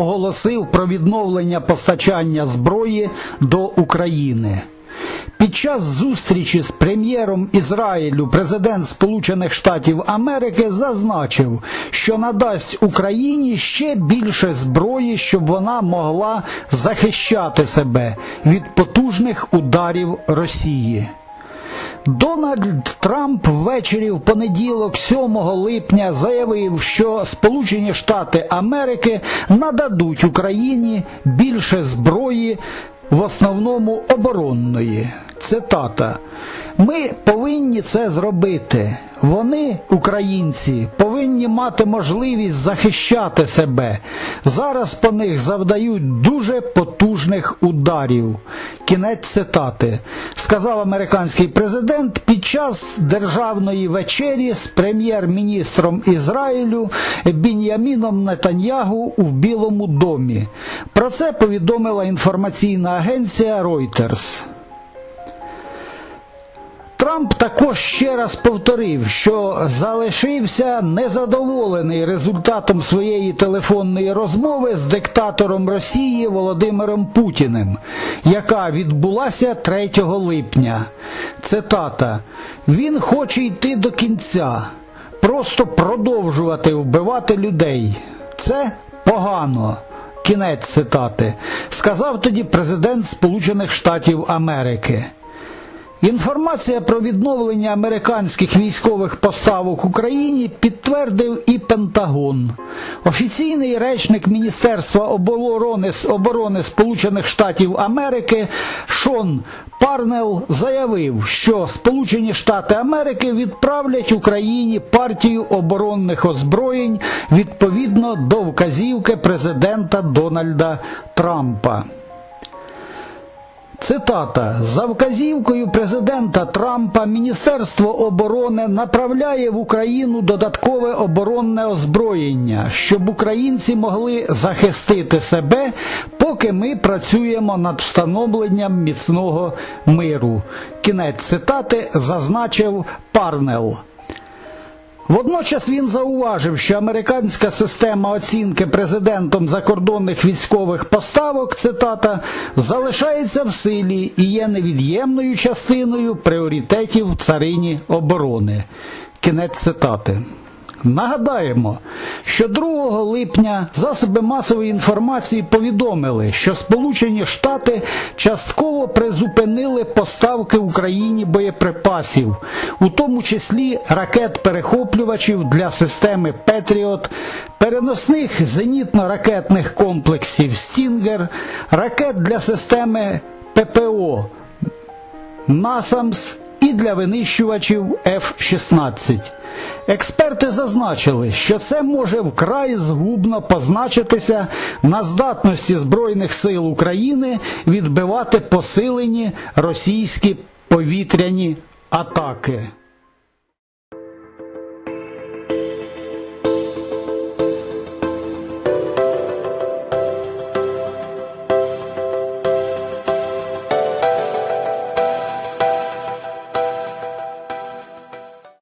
оголосив про відновлення постачання зброї до України. Під час зустрічі з прем'єром Ізраїлю президент Сполучених Штатів Америки зазначив, що надасть Україні ще більше зброї, щоб вона могла захищати себе від потужних ударів Росії. Дональд Трамп ввечері в понеділок, 7 липня, заявив, що Сполучені Штати Америки нададуть Україні більше зброї, в основному оборонної. Цитата. Ми повинні це зробити. Вони, українці, повинні мати можливість захищати себе. Зараз по них завдають дуже потужних ударів. Кінець цитати. Сказав американський президент під час державної вечері з прем'єр-міністром Ізраїлю Бін'яміном Нетаньягу у Білому домі. Про це повідомила інформаційна агенція Reuters. Трамп також ще раз повторив, що залишився незадоволений результатом своєї телефонної розмови з диктатором Росії Володимиром Путіним, яка відбулася 3 липня. Цитата: Він хоче йти до кінця, просто продовжувати вбивати людей. Це погано. Кінець цитати. Сказав тоді президент Сполучених Штатів Америки. Інформація про відновлення американських військових поставок Україні підтвердив і Пентагон. Офіційний речник Міністерства оборони, оборони Сполучених Штатів Америки Шон Парнел заявив, що Сполучені Штати Америки відправлять Україні партію оборонних озброєнь відповідно до вказівки президента Дональда Трампа. Цитата за вказівкою президента Трампа Міністерство оборони направляє в Україну додаткове оборонне озброєння, щоб українці могли захистити себе, поки ми працюємо над встановленням міцного миру. Кінець цитати зазначив Парнел. Водночас він зауважив, що американська система оцінки президентом закордонних військових поставок, цитата, залишається в силі і є невід'ємною частиною пріоритетів царині оборони. Кінець цитати. Нагадаємо, що 2 липня засоби масової інформації повідомили, що Сполучені Штати частково призупинили поставки Україні боєприпасів, у тому числі ракет-перехоплювачів для системи Петріот, переносних зенітно-ракетних комплексів Стінгер, ракет для системи ППО Насамс і для винищувачів F-16. Експерти зазначили, що це може вкрай згубно позначитися на здатності Збройних сил України відбивати посилені російські повітряні атаки.